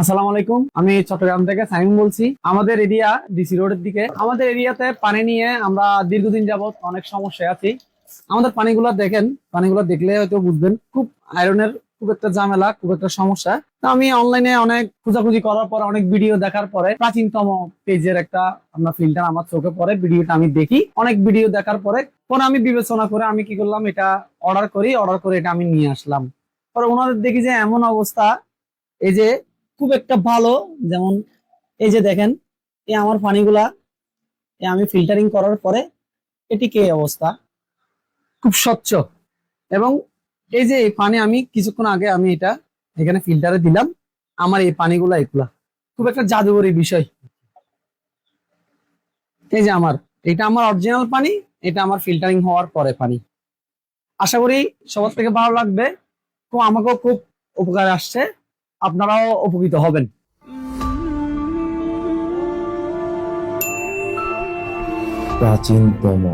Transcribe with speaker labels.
Speaker 1: আসসালামু আলাইকুম। আমি চট্টগ্রাম থেকে সাইম বলছি। আমাদের এরিয়া ডিসি রোডের দিকে। আমাদের এরিয়াতে পানি নিয়ে আমরা দীর্ঘদিন যাবত অনেক সমস্যায় আছি। আমাদের পানিগুলো দেখেন, পানিগুলো দেখলে হয়তো বুঝবেন। খুব আয়রনের খুব একটা ঝামেলা, খুব একটা সমস্যা। তো আমি অনলাইনে অনেক খোঁজাখুঁজি করার পর, অনেক ভিডিও দেখার পরে প্রাচীনতম পেজের একটা আমরা ফিল্টার আমার চোখে পড়ে ভিডিওটা আমি দেখি। অনেক ভিডিও দেখার পরে পরে আমি বিবেচনা করে আমি কি করলাম, এটা অর্ডার করি। অর্ডার করে এটা আমি নিয়ে আসলাম। পরে ওনাদের দেখি যে এমন অবস্থা, এই যে খুব একটা ভালো। যেমন এই যে দেখেন, এই আমার পানিগুলা আমি ফিল্টারিং করার পরে এটি কে অবস্থা? খুব স্বচ্ছ। এবং এই যে এই পানি আমি কিছুক্ষণ আগে আমি এটা এখানে ফিল্টারে দিলাম, আমার এই পানিগুলা এগুলা। খুব একটা জাদুকরী বিষয়। এই যে আমার, এটা আমার অরিজিনাল পানি, এটা আমার ফিল্টারিং হওয়ার পরে পানি। আশা করি সবার থেকে ভালো লাগবে। তো আমাকেও খুব উপকার আসছে। আপনারাও উপকৃত হবেন।
Speaker 2: প্রাচীনতম